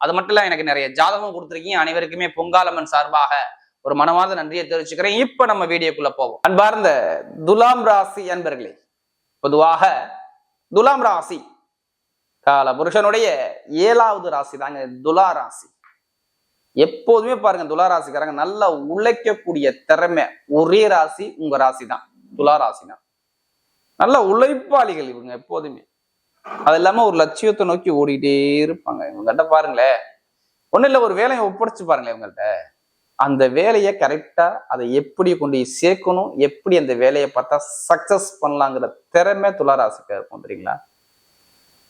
அது மட்டும் இல்ல எனக்கு நிறைய ஜாதகம் கொடுத்துருக்கீங்க. அனைவருக்குமே பொங்காலம்மன் சார்பாக ஒரு மனமார்ந்த நன்றியை தெரிவிச்சுக்கிறேன். இப்ப நம்ம வீடியோக்குள்ள போவோம். அன்பார்ந்த துலாம் ராசி அன்பர்களே பொதுவாக துலாம் ராசி கால புருஷனுடைய ஏழாவது ராசி தாங்க துலா ராசி. எப்போதுமே பாருங்க துலா ராசிக்காரங்க நல்லா உழைக்கக்கூடிய திறமை ஒரே ராசி உங்க ராசி தான் துலா ராசி தான் நல்ல உழைப்பாளிகள் இவங்க எப்போதுமே. அது இல்லாம ஒரு லட்சியத்தை நோக்கி ஓடிக்கிட்டே இருப்பாங்க. இவங்ககிட்ட பாருங்களேன். ஒண்ணும் இல்ல ஒரு வேலையை ஒப்படைச்சு பாருங்களேன் இவங்கள்ட்ட. அந்த வேலையை கரெக்டா அதை எப்படி கொண்டு போய் சேர்க்கணும் எப்படி அந்த வேலையை பார்த்தா சக்சஸ் பண்ணலாங்கிற திறமை துளாராசிக்கு இருக்கும் தெரியுங்களா?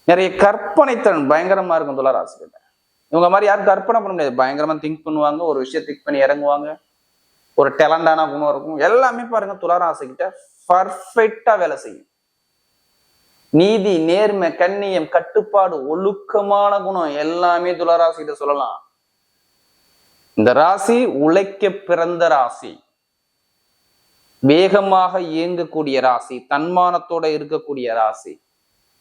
நிறைய கற்பனைத்திறன் பயங்கரமா இருக்கும் துளாராசிக்கிட்ட. இவங்க மாதிரி யாரும் கற்பனை பண்ண முடியாது. பயங்கரமா திங்க் பண்ணுவாங்க ஒரு விஷயம் திங்க் பண்ணி இறங்குவாங்க. ஒரு டேலண்டான குணம் இருக்கும். எல்லாமே பாருங்க துளாராசிக்கிட்ட பர்ஃபெக்டா வேலை செய்யும். நீதி நேர்மை கண்ணியம் கட்டுப்பாடு ஒழுக்கமான குணம் எல்லாமே துளாராசிக்கிட்ட சொல்லலாம். இந்த ராசி உழைக்க பிறந்த ராசி. வேகமாக இயங்கக்கூடிய ராசி தன்மானத்தோட இருக்கக்கூடிய ராசி.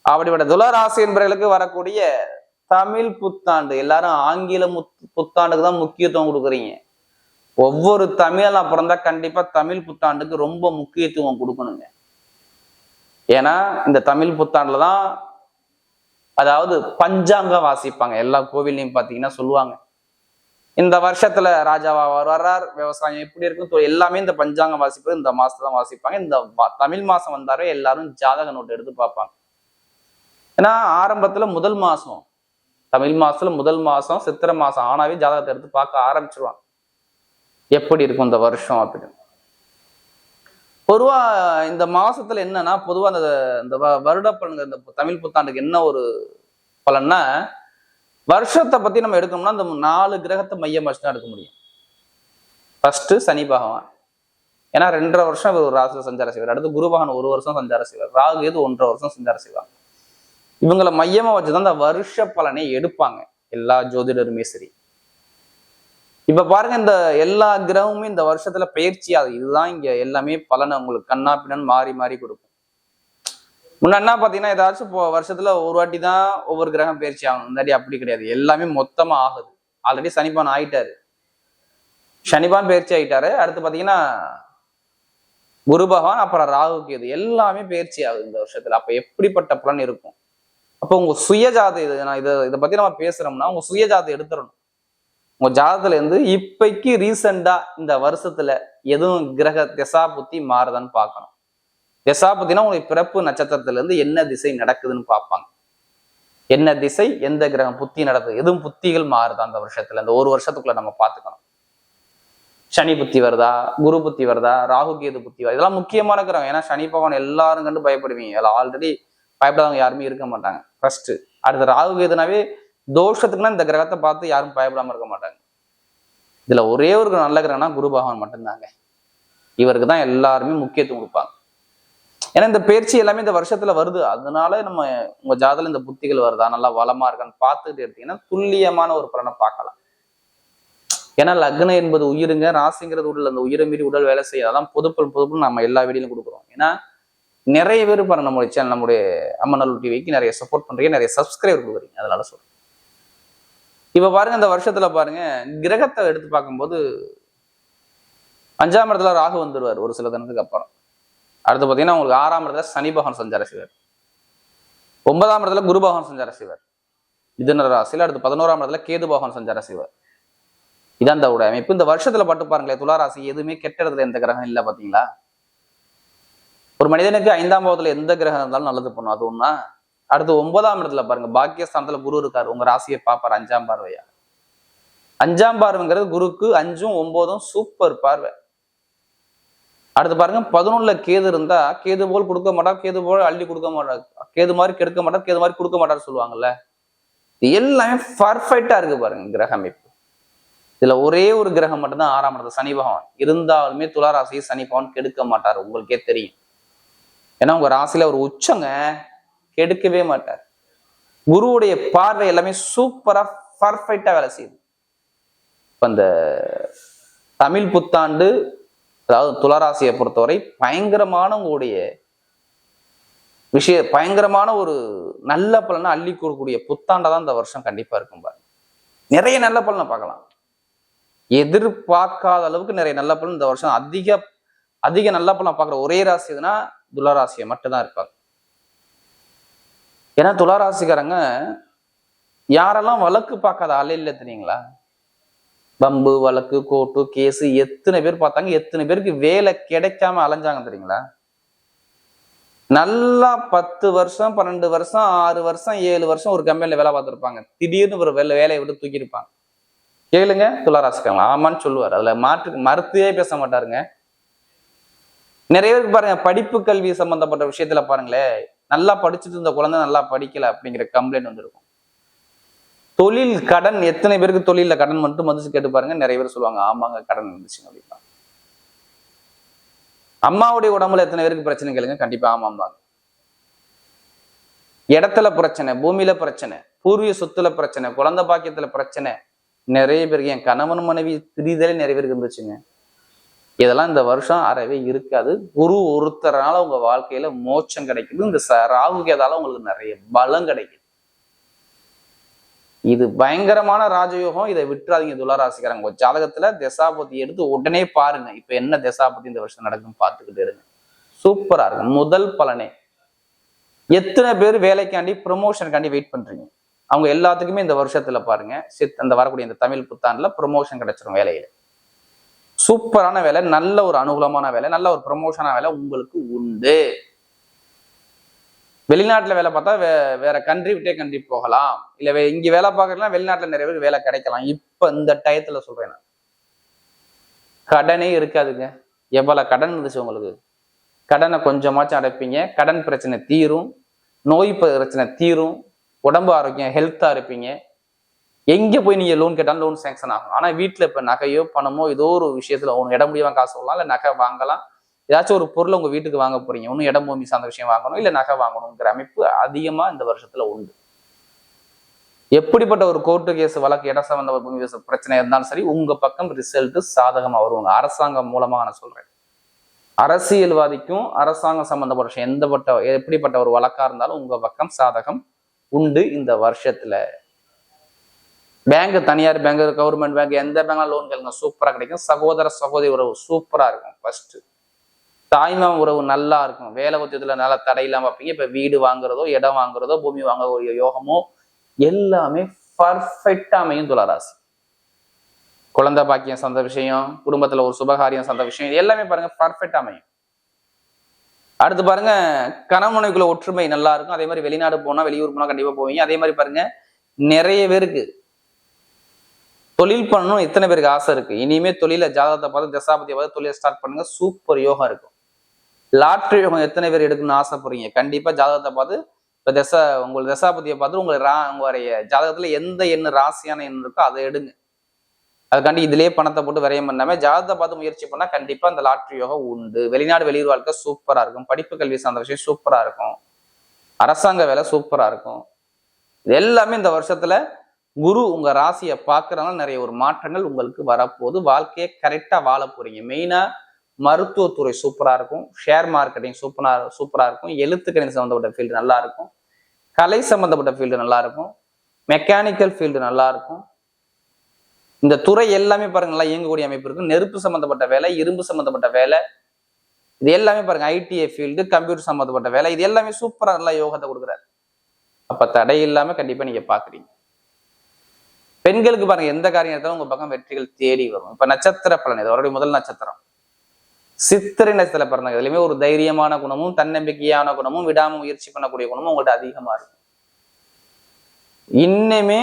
அப்படிப்பட்ட துளராசி என்பவர்களுக்கு வரக்கூடிய தமிழ் புத்தாண்டு எல்லாரும் ஆங்கில முத்- புத்தாண்டுக்கு தான் முக்கியத்துவம் கொடுக்குறீங்க. ஒவ்வொரு தமிழா பிறந்தா கண்டிப்பா தமிழ் புத்தாண்டுக்கு ரொம்ப முக்கியத்துவம் கொடுக்கணுங்க. ஏன்னா இந்த தமிழ் புத்தாண்டில் தான் அதாவது பஞ்சாங்கம் வாசிப்பாங்க. எல்லா கோவில்லையும் பார்த்தீங்கன்னா சொல்லுவாங்க. இந்த வருஷத்துல ராஜாவா வர்றார் விவசாயம் எப்படி இருக்கும் எல்லாமே இந்த பஞ்சாங்கம் வாசிப்பது இந்த மாசத்துல தான் வாசிப்பாங்க. இந்த தமிழ் மாசம் வந்தாவே எல்லாரும் ஜாதக நோட்டு எடுத்து பார்ப்பாங்க. ஏன்னா ஆரம்பத்துல முதல் மாசம் தமிழ் மாசத்துல முதல் மாசம் சித்திரை மாசம் ஆனாவே ஜாதகத்தை எடுத்து பார்க்க ஆரம்பிச்சிருவாங்க. எப்படி இருக்கும் இந்த வருஷம் அப்படின்னு. பொதுவாக இந்த மாதத்தில் என்னன்னா பொதுவாக அந்த இந்த வ- இந்த தமிழ் புத்தாண்டுக்கு என்ன ஒரு பலன்னா வருஷத்தை பற்றி நம்ம எடுக்கணும்னா இந்த நாலு கிரகத்தை மையம் வச்சு தான் எடுக்க முடியும். ஃபர்ஸ்ட் சனி பகவான். ஏன்னா ரெண்டரை வருஷம் இவர் ஒரு ராசியில சஞ்சாரம் செய்வார். அடுத்து குருபகவான் ஒரு வருஷம் சஞ்சாரம் செய்வார். ராகு ஏது ஒன்றரை வருஷம் சஞ்சாரம் செய்வாங்க. இவங்களை மையமாக வச்சு தான் இந்த வருஷ பலனை எடுப்பாங்க. எல்லா ஜோதிடருமே சரி. இப்ப பாருங்க இந்த எல்லா கிரகமுமே இந்த வருஷத்துல பயிற்சி ஆகுது இதுதான் இங்க எல்லாமே பலனை உங்களுக்கு கண்ணா பின்னன் மாறி மாறி கொடுக்கும். முன்னாடினா பாத்தீங்கன்னா ஏதாச்சும் இப்போ வருஷத்துல ஒரு வாட்டி தான் ஒவ்வொரு கிரகம் பயிற்சி ஆகும் இந்தாடி அப்படி கிடையாது. எல்லாமே மொத்தமா ஆகுது. ஆல்ரெடி சனிபான் ஆயிட்டாரு. சனிபான் பயிற்சி ஆயிட்டாரு. அடுத்து பாத்தீங்கன்னா குரு பகவான் அப்புறம் ராகுக்கு இது எல்லாமே பயிற்சி ஆகுது இந்த வருஷத்துல. அப்ப எப்படிப்பட்ட பலன் இருக்கும்? அப்போ உங்க சுயஜாதை இது நான் இதை இதை பத்தி நம்ம பேசுறோம்னா உங்க சுயஜாதை எடுத்துடணும். உங்க ஜாதத்துல இருந்து இப்பைக்கு ரீசெண்டா இந்த வருஷத்துல எதுவும் கிரக திசா புத்தி மாறுதான்னு பார்க்கணும். திசா புத்தினா உங்களுக்கு பிறப்பு நட்சத்திரத்துல இருந்து என்ன திசை நடக்குதுன்னு பார்ப்பாங்க. என்ன திசை எந்த கிரகம் புத்தி நடக்குது எதுவும் புத்திகள் மாறுதா அந்த வருஷத்துல? இந்த ஒரு வருஷத்துக்குள்ள நம்ம பார்த்துக்கணும். சனி புத்தி வருதா குரு புத்தி வருதா ராகு கேது புத்தி வருதா? இதெல்லாம் முக்கியமான கிரகம். ஏன்னா சனி பகவான் எல்லாரும் கண்டு பயப்படுவீங்க. அதில் ஆல்ரெடி பயப்படாதவங்க யாருமே இருக்க மாட்டாங்க. ஃபர்ஸ்ட் அடுத்து ராகு கேதுனாவே தோஷத்துக்குன்னா இந்த கிரகத்தை பார்த்து யாரும் பயப்படாம இருக்க மாட்டாங்க. இதுல ஒரே ஒரு நல்ல கிரகம்னா குரு பகவான் மட்டும்தாங்க. இவருக்கு தான் எல்லாருமே முக்கியத்துவம் கொடுப்பாங்க. ஏன்னா இந்த பயிற்சி எல்லாமே இந்த வருஷத்துல வருது. அதனால நம்ம உங்க ஜாதல இந்த புத்திகள் வருதா? நல்லா வளமா இருக்கான்னு பார்த்துட்டு எடுத்தீங்கன்னா துல்லியமான ஒரு பலனை பார்க்கலாம். ஏன்னா லக்னம் என்பது உயிருங்க ராசிங்கிறது உடல். அந்த உயிரை மீறி உடல் வேலை செய்ய அதான் பொதுப்பல் பொதுப்பல் நம்ம எல்லா வீடியிலும் கொடுக்குறோம். ஏன்னா நிறைய பேர் பாருங்க நம்மளுடைய சேனல் நம்முடைய அம்மநல்லூர் டிவிக்கு நிறைய சப்போர்ட் பண்றீங்க நிறைய சப்ஸ்கிரைபர் கொடுக்குறீங்க. அதனால சொல்றேன். இப்ப பாருங்க இந்த வருஷத்துல பாருங்க கிரகத்தை எடுத்து பார்க்கும்போது அஞ்சாம் இடத்துல ராகு வந்துடுவார் ஒரு சில தினத்துக்கு அப்புறம். அடுத்து பார்த்தீங்கன்னா உங்களுக்கு ஆறாம் இடத்துல சனி பகவான் சஞ்சார செய்வார். ஒன்பதாம் இடத்துல குரு பகவான் சஞ்சார செய்வார். மிதுன ராசியில் அடுத்து பதினோராம் இடத்துல கேது பகவான் சஞ்சார செய்வார். இதான் இந்த உடைய அமைப்பு. இந்த வருஷத்துல பட்டு பாருங்களேன் துளாராசி எதுவுமே கெட்ட இடத்துல எந்த கிரகம் இல்லை பாத்தீங்களா? ஒரு மனிதனுக்கு ஐந்தாம் பாவத்தில் எந்த கிரகம் இருந்தாலும் நல்லது பண்ணும். அது ஒன்றா அடுத்து ஒன்பதாம் இடத்துல பாருங்க பாக்கியஸ்தானத்துல குரு இருக்காரு. உங்க ராசியை பார்ப்பார் அஞ்சாம் பார்வையா? அஞ்சாம் பார்வைங்கிறது குருக்கு அஞ்சும் ஒன்பதும் சூப்பர் பார்வை. அடுத்து பாருங்க பதினொன்னுல கேது இருந்தா கேது போல் கொடுக்க மாட்டார் கேது போல் அள்ளி கொடுக்க மாட்டார். கேது மாதிரி கெடுக்க மாட்டார் கேது மாதிரி கொடுக்க மாட்டார் சொல்லுவாங்கல்ல? இது எல்லாமே பர்ஃபெக்டா இருக்கு பாருங்க கிரக அமைப்பு. இதுல ஒரே ஒரு கிரகம் மட்டும்தான் ஆறாம் இடத்துல சனி பகவான். இருந்தாலுமே துலா ராசியை சனி பகவான் கெடுக்க மாட்டார் உங்களுக்கே தெரியும். ஏன்னா உங்க ராசியில ஒரு உச்சங்க. கெடுக்கவே மாட்டார். குருவுடைய பார்வை எல்லாமே சூப்பரா பர்ஃபெக்டா வேலை செய்யுது. இப்போ அந்த தமிழ் புத்தாண்டு அதாவது துளராசியை பொறுத்தவரை பயங்கரமான உங்களுடைய விஷய பயங்கரமான ஒரு நல்ல பலனை அள்ளி கொடுக்கக்கூடிய புத்தாண்டை தான் இந்த வருஷம் கண்டிப்பா இருக்கும் பாருங்க. நிறைய நல்ல பலனை பார்க்கலாம். எதிர்பார்க்காத அளவுக்கு நிறைய நல்ல பலன் இந்த வருஷம் அதிக அதிக நல்ல பலன் பார்க்குற ஒரே ராசி எதுனா துளராசியை மட்டும்தான் இருப்பாங்க. ஏன்னா துளாராசிக்காரங்க யாரெல்லாம் வழக்கு பார்க்காத ஆளே இல்லை தெரியுங்களா? பம்பு வழக்கு கோர்ட்டு கேஸு எத்தனை பேர் பார்த்தாங்க எத்தனை பேருக்கு வேலை கிடைக்காம அலைஞ்சாங்க தெரியுங்களா? நல்லா பத்து வருஷம் பன்னெண்டு வருஷம் ஆறு வருஷம் ஏழு வருஷம் ஒரு கம்பெனியில் வேலை பார்த்துருப்பாங்க. திடீர்னு ஒரு வேலை வேலையை விட்டு தூக்கியிருப்பாங்க. கேளுங்க துளாராசிக்காரங்க. ஆமான்னு சொல்லுவார். அதுல மாற்று மறுத்தே பேச மாட்டாருங்க. நிறைய பேருக்கு பாருங்க படிப்பு கல்வி சம்பந்தப்பட்ட விஷயத்துல பாருங்களேன் நல்லா படிச்சுட்டு இருந்த குழந்தை நல்லா படிக்கல அப்படிங்கிற கம்ப்ளைண்ட் வந்திருக்கும் தொழில் கடன் எத்தனை பேருக்கு தொழில கடன் மட்டும் வந்துச்சு கேட்டு பாருங்க. நிறைய பேர் சொல்லுவாங்க ஆமாங்க கடன் இருந்துச்சுங்க அப்படின்னா அம்மாவுடைய உடம்புல எத்தனை பேருக்கு பிரச்சனை கேளுங்க. கண்டிப்பா ஆமாம்பாங்க. இடத்துல பிரச்சனை பூமியில பிரச்சனை பூர்வீக சொத்துல பிரச்சனை குழந்தை பாக்கியத்துல பிரச்சனை. நிறைய பேருக்கு என் கணவன் மனைவி திரிதலே நிறைய பேருக்கு இருந்துச்சுங்க. இதெல்லாம் இந்த வருஷம் அறவே இருக்காது. குரு ஒருத்தரால உங்க வாழ்க்கையில மோட்சம் கிடைக்குது. இந்த ச- ராகு கேதால உங்களுக்கு நிறைய பலம் கிடைக்குது. இது பயங்கரமான ராஜயோகம். இதை விட்டுறாதீங்க துளாராசிக்காரங்க. ஜாதகத்துல தசாபதி எடுத்து உடனே பாருங்க. இப்ப என்ன தசாபதி இந்த வருஷம் நடக்குன்னு பார்த்துக்கிட்டு இருங்க. சூப்பரா இருக்கும் முதல் பலனே. எத்தனை பேர் வேலைக்காண்டி ப்ரொமோஷனுக்காண்டி வெயிட் பண்றீங்க? அவங்க எல்லாத்துக்குமே இந்த வருஷத்துல பாருங்க. சித் அந்த வரக்கூடிய இந்த தமிழ் புத்தாண்டுல ப்ரொமோஷன் கிடைச்சிரும் வேலையில. சூப்பரான வேலை நல்ல ஒரு அனுகூலமான வேலை நல்ல ஒரு ப்ரொமோஷனான வேலை உங்களுக்கு உண்டு. வெளிநாட்டில் வேலை பார்த்தா வே வேற கண்ட்ரி விட்டே கண்ட்ரி போகலாம். இல்லை வே இங்கே வேலை பார்க்கறதுலாம் வெளிநாட்டில் நிறைய பேர் வேலை கிடைக்கலாம். இப்போ இந்த டயத்தில் சொல்கிறேன் நான். கடனே இருக்காதுங்க. எவ்வளோ கடன் இருந்துச்சு உங்களுக்கு? கடனை கொஞ்சமாச்சும் அடைப்பீங்க. கடன் பிரச்சனை தீரும். நோய் பிரச்சனை தீரும். உடம்பு ஆரோக்கியம் ஹெல்த்தாக இருப்பீங்க. எங்க போய் நீங்க லோன் கேட்டாலும் லோன் சேங்ஷன் ஆகும். ஆனா வீட்டுல இப்ப நகையோ பணமோ ஏதோ ஒரு விஷயத்துல ஒன்று இடம் முடியாமல் காசு சொல்லலாம் இல்லை நகை வாங்கலாம். ஏதாச்சும் ஒரு பொருளை உங்க வீட்டுக்கு வாங்க போறீங்க. ஒன்றும் இடம் பூமி சார்ந்த விஷயம் வாங்கணும் இல்ல நகை வாங்கணுங்கிற அமைப்பு அதிகமா இந்த வருஷத்துல உண்டு. எப்படிப்பட்ட ஒரு கோர்ட்டு கேஸ் வழக்கு இட சம்பந்த பூமி கேஸ் பிரச்சனை இருந்தாலும் சரி உங்க பக்கம் ரிசல்ட் சாதகமாக வருவாங்க அரசாங்கம் மூலமா நான் சொல்றேன். அரசியல்வாதிக்கும் அரசாங்கம் சம்பந்தப்பட்ட விஷயம் எந்தப்பட்ட எப்படிப்பட்ட ஒரு வழக்கா இருந்தாலும் உங்க பக்கம் சாதகம் உண்டு இந்த வருஷத்துல. பேங்க் தனியார் பேங்க் கவர்மெண்ட் பேங்க் எந்த பேங்க்லாம் லோன் கேளுங்க சூப்பராக கிடைக்கும். சகோதர சகோதரி உறவு சூப்பராக இருக்கும் ஃபர்ஸ்ட் தாய்மாம உறவு நல்லா இருக்கும். வேலை உத்தியத்துல நல்லா தடை பார்ப்பீங்க இப்போ வீடு வாங்குறதோ இடம் வாங்குறதோ பூமி வாங்கக்கூடிய யோகமோ எல்லாமே பர்ஃபெக்டாக அமையும் துளராசி. குழந்தை பாக்கியம் சந்த விஷயம் குடும்பத்தில் ஒரு சுபகாரியம் சந்த விஷயம் இது எல்லாமே பாருங்க பர்ஃபெக்டாக அமையும். அடுத்து பாருங்க கணவனுக்குள்ள ஒற்றுமை நல்லா இருக்கும். அதே மாதிரி வெளிநாடு போனா வெளியூர் போனா கண்டிப்பா போவீங்க. அதே மாதிரி பாருங்க நிறைய பேருக்கு தொழில் பண்ணணும் எத்தனை பேருக்கு ஆசை இருக்கு? இனிமே தொழில ஜாதகத்தை பார்த்து தசாபதியை பார்த்து தொழிலை ஸ்டார்ட் பண்ணுங்க. சூப்பர் யோகம் இருக்கும். லாட்ரி யோகம் எத்தனை பேர் எடுக்கணும்னு ஆசைப்படுறீங்க? கண்டிப்பா ஜாதகத்தை பார்த்து இப்ப தசா உங்கள் தசாபதியை பார்த்து உங்களை ரா உங்களுடைய ஜாதகத்துல எந்த எண்ணு ராசியான எண் இருக்கோ அதை எடுங்க. அதுக்காண்டி இதுலயே பணத்தை போட்டு விரயம் பண்ணாம ஜாதகத்தை பார்த்து முயற்சி பண்ணா கண்டிப்பா அந்த லாட்ரி யோகம் உண்டு. வெளிநாடு வெளியூர் வாழ்க்கை சூப்பரா இருக்கும். படிப்பு கல்வி சார்ந்த விஷயம் சூப்பரா இருக்கும். அரசாங்க வேலை சூப்பரா இருக்கும். இது எல்லாமே இந்த வருஷத்துல குரு உங்க ராசியை பார்க்கறதுனால நிறைய ஒரு மாற்றங்கள் உங்களுக்கு வரப்போகுது. வாழ்க்கையை கரெக்டாக வாழ போறீங்க. மெயினாக மருத்துவத்துறை சூப்பராக இருக்கும். ஷேர் மார்க்கெட்டிங் சூப்பராக சூப்பராக இருக்கும். எழுத்துக்கணி சம்மந்தப்பட்ட ஃபீல்டு நல்லா இருக்கும். கலை சம்மந்தப்பட்ட ஃபீல்டு நல்லா இருக்கும். மெக்கானிக்கல் ஃபீல்டு நல்லா இருக்கும். இந்த துறை எல்லாமே பாருங்க நல்லா இயங்கக்கூடிய அமைப்பு இருக்கும் நெருப்பு சம்மந்தப்பட்ட வேலை இரும்பு சம்மந்தப்பட்ட வேலை இது எல்லாமே பாருங்க ஐடிஐ ஃபீல்டு கம்ப்யூட்டர் சம்மந்தப்பட்ட வேலை இது எல்லாமே சூப்பராக நல்லா யோகத்தை கொடுக்குறாரு. அப்போ தடை இல்லாமல் கண்டிப்பாக நீங்கள் பார்க்குறீங்க. பெண்களுக்கு பாருங்க எந்த காரியம் எடுத்தாலும் உங்க பக்கம் வெற்றிகள் தேடி வரும். இப்ப நட்சத்திர பலன் இது அவருடைய முதல் நட்சத்திரம். சித்திரை நட்சத்திர பிறந்தாங்க இதுலயுமே ஒரு தைரியமான குணமும் தன்னம்பிக்கையான குணமும் விடாம முயற்சி பண்ணக்கூடிய குணமும் உங்கள்கிட்ட அதிகமா இருக்கும். இன்னுமே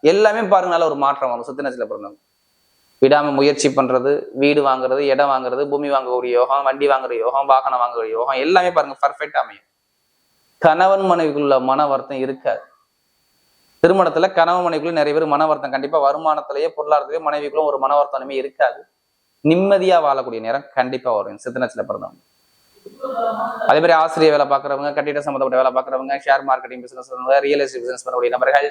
எல்லாமே பாருங்க நல்ல ஒரு மாற்றம் வரும் சித்திரை நட்சத்திர பிறந்தவங்க விடாம முயற்சி பண்றது வீடு வாங்குறது இடம் வாங்குறது பூமி வாங்கக்கூடிய யோகம் வண்டி வாங்குற யோகம் வாகனம் வாங்குற யோகம் எல்லாமே பாருங்க பர்ஃபெக்ட் அமையும். கணவன் மனைவிக்குள்ள மன வருத்தம் இருக்காது. திருமணத்துல கணவன் மனைவிக்குள்ள நிறைய பேர் மன வருத்தம். கண்டிப்பா வருமானத்திலேயே பொருளாதாரத்திலேயே மனைவிக்குள்ள ஒரு மனவருத்தமே இருக்காது. நிம்மதியா வாழக்கூடிய நேரம் கண்டிப்பா வரும். சித்தனச்சில பிறந்தவங்க. அதே மாதிரி ஆசிரியர் வேலை பார்க்குறவங்க கட்டிட சம்மந்தப்பட்ட வேலை பார்க்குறவங்க ஷேர் மார்க்கெட்டிங் பிசினஸ் பண்ணுறவங்க ரியல் எஸ்டேட் பிசினஸ் பண்ணக்கூடிய நபர்கள்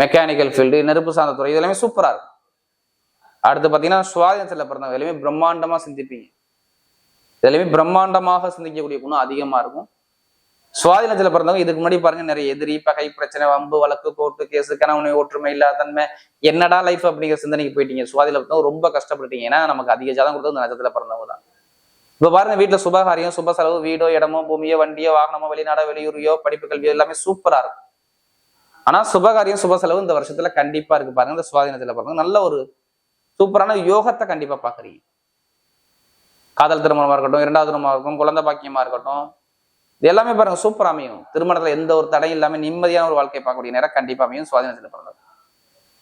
மெக்கானிக்கல் ஃபீல்டு நெருப்பு சார்ந்த துறை இதெல்லாமே சூப்பரா இருக்கும். அடுத்து பார்த்தீங்கன்னா சுவாதீனத்தில் பிறந்தவங்க எல்லாமே பிரம்மாண்டமா சிந்திப்பீங்க. எல்லாமே பிரம்மாண்டமாக சிந்திக்கக்கூடிய குணம் அதிகமா இருக்கும். சுவாதீனத்துல பிறந்தவங்க இதுக்கு முன்னாடி பாருங்க நிறைய எதிரி பகை பிரச்சனை வம்பு வழக்கு கோர்ட்டு கேஸு கணவனை ஒற்றுமை இல்லாத தன்மை என்னடா லைஃப் அப்படிங்கிற சிந்தனைக்கு போயிட்டீங்க. சுவாதியில பிறந்தவங்க ரொம்ப கஷ்டப்பட்டுட்டீங்க. ஏன்னா நமக்கு அதிக ஜாதம் கொடுத்தது இந்த நட்சத்திரத்துல பிறந்தவங்க தான். இப்ப பாருங்க வீட்டுல சுபகாரியம் சுப செலவு வீடோ இடமோ பூமியோ வண்டியோ வாகனமோ வெளிநாடோ வெளியூரையோ படிப்பு கல்வியோ எல்லாமே சூப்பரா இருக்கும். ஆனா சுபகாரியம் சுப செலவு இந்த வருஷத்துல கண்டிப்பா இருக்கு பாருங்க இந்த சுவாதினத்துல பாருங்க நல்ல ஒரு சூப்பரான யோகத்தை கண்டிப்பா பாக்குறீங்க காதல் திருமணமா இருக்கட்டும் இரண்டாவது திருமணமா இருக்கட்டும் குழந்தை பாக்கியமா இருக்கட்டும் இது எல்லாமே பாருங்க சூப்பர் அமையும். திருமணத்துல எந்த ஒரு தடையும் இல்லாம நிம்மதியான ஒரு வாழ்க்கை பார்க்கக்கூடிய நேரம் கண்டிப்பா அமையும் சுவாதினத்துல பிறந்தவங்க.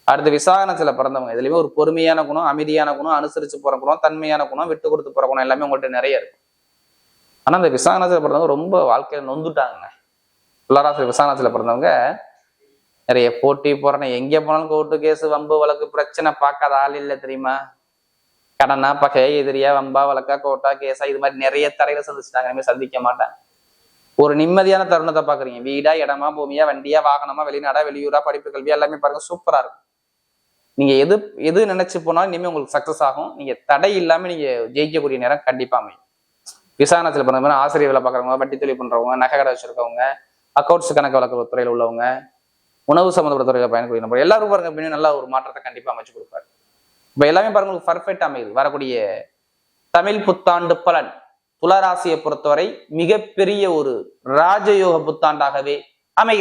அடுத்து விசாகனத்துல பிறந்தவங்க. இதுலயுமே ஒரு பொறுமையான குணம் அமைதியான குணம் அனுசரிச்சு போற குணம் தன்மையான குணம் விட்டு கொடுத்து போற குணம் எல்லாமே உங்கள்கிட்ட நிறைய இருக்கும். ஆனா இந்த விசாகனத்துல பிறந்தவங்க ரொம்ப வாழ்க்கையில நொந்துட்டாங்க துளாராசி விசாகனத்துல பிறந்தவங்க நிறைய போட்டி போறேன் எங்க போனாலும் கோர்ட்டு கேஸ் வம்பு வழக்கு பிரச்சனை பார்க்காத ஆள் இல்லை தெரியுமா? கடனா பகை எதிரியா வம்பா வழக்கா கோட்டா கேஸா இது மாதிரி நிறைய தடையில சந்திச்சுட்டாங்க. இனிமே சந்திக்க மாட்டேன் ஒரு நிம்மதியான தருணத்தை பாக்குறீங்க வீடா இடமா பூமியா வண்டியா வாகனமா வெளிநாடா வெளியூரா படிப்பு கல்வி எல்லாமே பாருங்க சூப்பரா இருக்கும். நீங்க எது எது நினைச்சு போனாலும் இனிமே உங்களுக்கு சக்சஸ் ஆகும். நீங்க தடை இல்லாம நீங்க ஜெயிக்கக்கூடிய நேரம் கண்டிப்பா அமையும். விசாரணத்தில் பிறந்த ஆசிரியர் வேலை பார்க்குறவங்க வட்டி தொழில் பண்றவங்க நகை கடை வச்சிருக்கவங்க அக்கௌண்ட்ஸ் கணக்கு வழக்கு துறையில் உள்ளவங்க உணவு சம்மந்தப்பட்ட துறையில் பயன்படுத்தி நம்ம எல்லாரும் பாருங்க அப்படின்னு நல்ல ஒரு மாற்றத்தை கண்டிப்பா அமைச்சு கொடுப்பாரு. இப்போ எல்லாமே பாருங்க உங்களுக்கு பர்ஃபெக்ட் அமையுது. வரக்கூடிய தமிழ் புத்தாண்டு பலன். துளராசியை பொறுத்தவரை மிகப்பெரிய ஒரு ராஜயோக புத்தாண்டாகவே